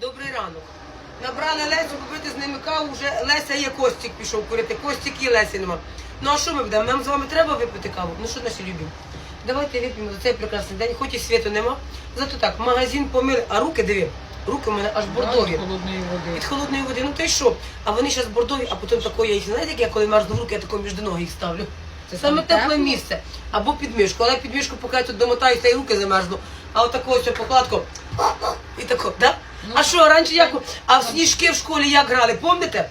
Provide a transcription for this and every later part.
Добрий ранок. Набрали Лесю купити з ними каву, вже Леся є Костік пішов курити. Костік і Лесі нема. Ну а що ми будемо? Нам з вами треба випити каву? Ну що наші любі? Давайте вип'ємо за цей прекрасний день, хоч і світу нема. Зато так, магазин помили, а руки диви. Руки у мене аж бордові. холодної води. Від холодної води, ну то й що? А вони зараз бордові, а потім такої, я їх, знаєте, як я коли мерзну в руки, я тако між ноги їх ставлю. Це саме тепле місце. Або під мішку. Але під мішку, поки я тут домотаюся і руки замерзну. А от такого ось покладку. І тако, да? Ну, а що, раніше як? А в сніжки в школі як грали, пам'ятаєте?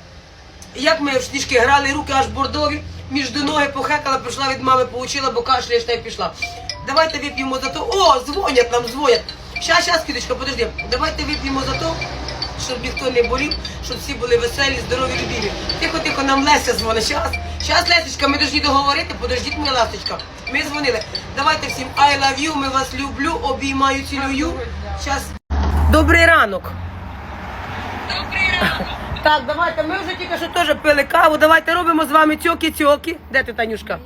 Як ми в сніжки грали, руки аж бордові, між до ноги похекала, прийшла від мами, получила, бо кашляєш та й пішла. Давайте вип'ємо за то. О, дзвонять нам, дзвонять. Щас, щас, Квіточка, подожди. Давайте вип'ємо за то, щоб ніхто не болів, щоб всі були веселі, здорові, любімі. Тихо, тихо, нам Леся дзвонить. Щас, щас, Лесечка, ми повинні договорити, подождіть, моя ласточка. Ми дзвонили. Давайте всім I love you, ми вас люблю, обіймаю, цілую. Щас. Добрий ранок. Добрий ранок. Так, давайте, ми вже тільки що теж пили каву. Давайте робимо з вами тьоки-тьоки. Де ти, Танюшка?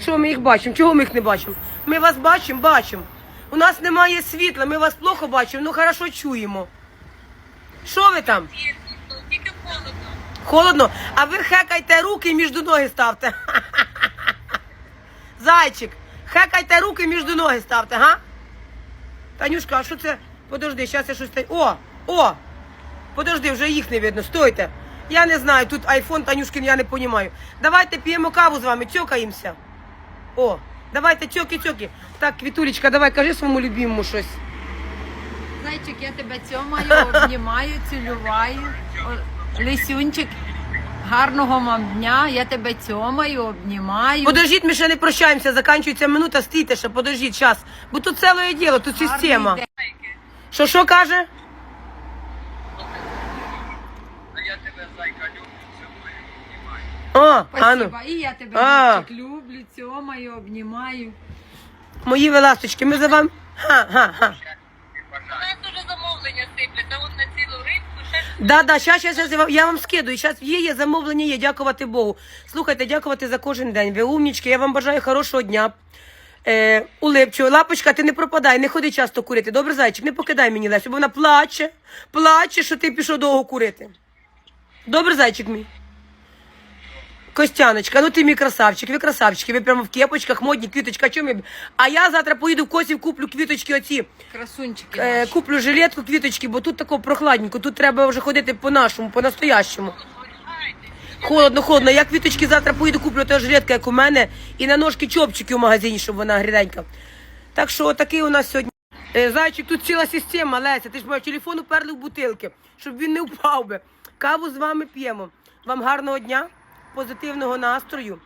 Що ми їх бачимо? Чого ми їх не бачимо? Ми вас бачимо, бачимо. У нас немає світла, ми вас плохо бачимо, ну хорошо чуємо. Що ви там? Тільки холодно. Холодно? А ви хекайте руки і між ноги ставте. Зайчик, хекайте руки між ноги ставте, га? Танюшка, а що це? Подожди, зараз я щось. О! О! Подожди, вже їх не видно. Стойте. Я не знаю, тут айфон Танюшкин, я не розумію. Давайте п'ємо каву з вами, цьокаємося. О, давайте цьоки-цьоки. Так, Квітулечка, давай кажи своєму любимому щось. Зайчик, я тебе цьомаю, обнімаю, цілюваю. Лисюнчик, гарного вам дня. Я тебе цьомаю, обнімаю. Подождіть, ми ще не прощаємося, закінчується минута, стійте ще, подождіть, час. Бо тут ціле діло, тут система. Що що каже? А я тебе зайка люблю, цілую, О, обнімаю. ану, Спасибо. І я тебе А. Люблю, цьомаю, обнімаю. мої ви ласточки, ми за вами. Ха-ха-ха. У нас дуже замовлення сипляться, от на цілу рибку, ще Да, да, щас, щас, щас, я вам- я вам скидую. Щас є, є, замовлення є, дякувати Богу. Слухайте, дякувати за кожен день. Ви умнічки, я вам бажаю хорошого дня. Е, улипчу, лапочка, ти не пропадай, не ходи часто курити. Добре, зайчик, не покидай мені Лесю, бо вона плаче, плаче, що ти пішов довго курити. Добре, зайчик мій. Костяночка, ну ти мій красавчик, ви красавчики, ви прямо в кепочках, модні, квіточка, чому ми? А я завтра поїду в Косів, куплю квіточки оці. Красунчики Е, наші. куплю жилетку, квіточки, бо тут тако прохладненько, тут треба вже ходити по-нашому, по-настоящому. Холодно, холодно. Я квіточки завтра поїду, куплю та жилетка, як у мене, і на ножки чопчики в магазині, щоб вона гріденька. Так що такий у нас сьогодні. Е, Зайчик, тут ціла система, Леся. Ти ж маєш телефон уперли в бутилки, щоб він не впав би. Каву з вами п'ємо. Вам гарного дня, позитивного настрою.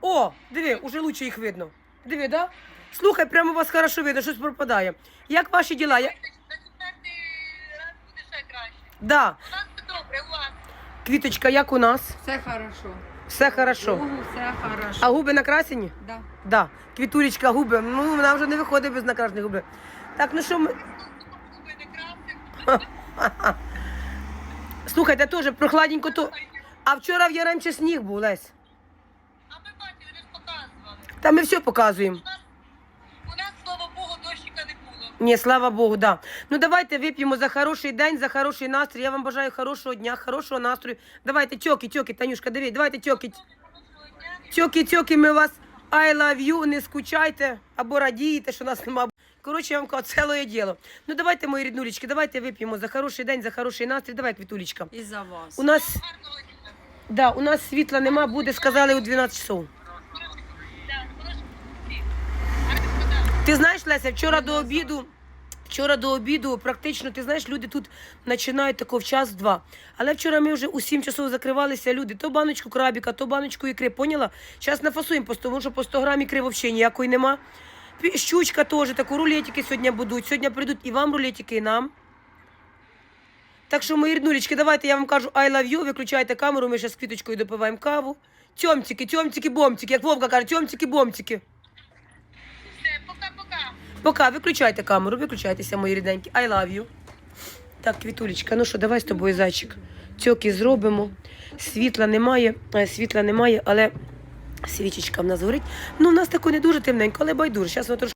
О, диви, уже лучше їх видно. Диви, да? Слухай, прямо вас хорошо видно, щось пропадає. Як ваші діла? Я... на четвертий раз буде ще краще. Да. У нас все добре, у вас. Квіточка, як у нас? Все хорошо. Все хорошо. Богу, все хорошо. А губи накрасені? Да. Да. Квітулечка, губи. Ну, вона вже не виходить без накрашених губи. Так, ну що ми. Слухайте, теж прохладненько то. А вчора в Яремче сніг був, Лесь. А ми бачили, ви ж показували. Та ми все показуємо. У нас, у нас, слава Богу, дощика не було. Ні, слава Богу, да. Ну давайте вип'ємо за хороший день, за хороший настрій. Я вам бажаю хорошого дня, хорошого настрою. Давайте, тьоки, тьоки, Танюшка, дивись, давайте тьоки. Тьоки, тьоки, ми вас I love you, не скучайте або радієте, що нас нема. Коротше, я вам кажу, ціле діло. Ну давайте, мої ріднулечки, давайте вип'ємо за хороший день, за хороший настрій. Давай, Квітулечка. І за вас. У нас, да, у нас світла нема, буде, сказали, у 12 часов. Да, хорошого дня. Гарного дня. Ти знаєш, Леся, вчора до обіду. Вчора до обіду практично, ти знаєш, люди тут починають тако в час-два. Але вчора ми вже у 7 часов закривалися люди. То баночку крабіка, то баночку ікри. Поняла? Зараз нафасуємо, тому що по 100 грам ікри взагалі ніякої нема. Щучка теж, таку рулетики сьогодні будуть. Сьогодні прийдуть і вам рулетики, і нам. Так що, мої ріднулечки, давайте я вам кажу I love you, виключайте камеру, ми ще з квіточкою допиваємо каву. Тьомтики, тьомтики, бомтики, як Вовка каже, тьомтики, бомтики. Пока-пока. Виключайте камеру, виключайтеся, мої рідненькі. I love you. Так, Квітулечка, ну що, давай з тобою, зайчик. Цьоки зробимо. Світла немає, е, світла немає, але свічечка в нас горить. Ну, в нас тако не дуже темненько, але байдуже. Зараз воно трошки.